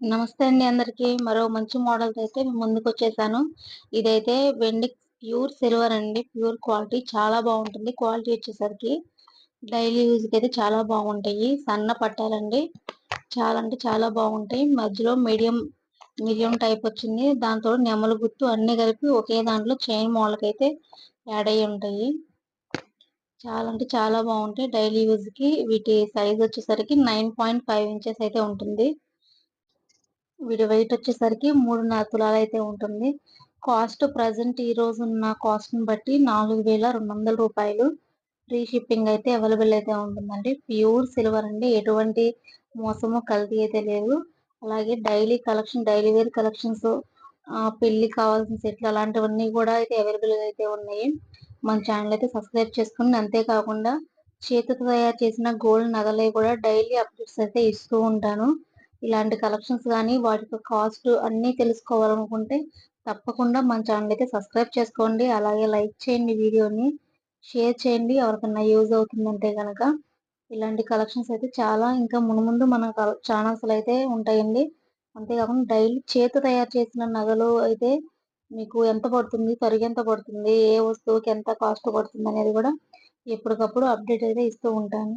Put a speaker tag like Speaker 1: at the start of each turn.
Speaker 1: నమస్తే అండి అందరికి. మరో మంచి మోడల్ అయితే ముందుకు వచ్చేసాను ఇదైతే వెండి ప్యూర్ సిల్వర్ అండి. ప్యూర్ క్వాలిటీ చాలా బాగుంటుంది. క్వాలిటీ వచ్చేసరికి డైలీ యూజ్కి అయితే చాలా బాగుంటాయి. సన్న పట్టాలండి. చాలా అంటే చాలా బాగుంటాయి. మధ్యలో మీడియం మీడియం టైప్ వచ్చింది. దాంతో నెమలు గుర్తు అన్ని కలిపి ఒకే దాంట్లో చైన్ మోడల్కి అయితే యాడ్ అయ్యి ఉంటాయి. చాలా అంటే చాలా బాగుంటాయి. డైలీ యూజ్కి వీటి సైజ్ వచ్చేసరికి నైన్ పాయింట్ ఫైవ్ ఇంచెస్ అయితే ఉంటుంది. వీడి వెయిట్ వచ్చేసరికి మూడున్నర తులాలు అయితే ఉంటుంది. కాస్ట్ ప్రజెంట్ ఈ రోజు ఉన్న కాస్ట్ని బట్టి నాలుగు వేల రెండు వందల రూపాయలు ఫ్రీ షిప్పింగ్ అయితే అవైలబుల్ అయితే ఉంటుందండి. ప్యూర్ సిల్వర్ అండి. ఎటువంటి మోసము కల్తీ అయితే లేదు. అలాగే daily collection daily wear collections పెళ్ళి కావాల్సిన సెట్లు అలాంటివన్నీ కూడా అయితే అవైలబుల్ అయితే ఉన్నాయి. మన ఛానల్ అయితే సబ్స్క్రైబ్ చేసుకుని అంతేకాకుండా చేతితో తయారు చేసిన గోల్డ్ నగలే కూడా డైలీ అప్డేట్స్ అయితే ఇస్తూ ఉంటాను. ఇలాంటి కలెక్షన్స్ కానీ వాటి కాస్ట్ అన్నీ తెలుసుకోవాలనుకుంటే తప్పకుండా మన ఛానల్ అయితే సబ్స్క్రైబ్ చేసుకోండి. అలాగే లైక్ చేయండి వీడియోని. షేర్ చేయండి. ఎవరికన్నా యూజ్ అవుతుందంటే కనుక ఇలాంటి కలెక్షన్స్ అయితే చాలా ఇంకా ముందు మన ఛానల్స్ అయితే ఉంటాయండి. అంతేకాకుండా డైలీ చేతి తయారు చేసిన నగలు అయితే మీకు ఎంత పడుతుంది తరిగి ఎంత పడుతుంది ఏ వస్తువుకి ఎంత కాస్ట్ పడుతుంది అనేది కూడా ఎప్పటికప్పుడు అప్డేట్ అయితే ఇస్తూ ఉంటాను.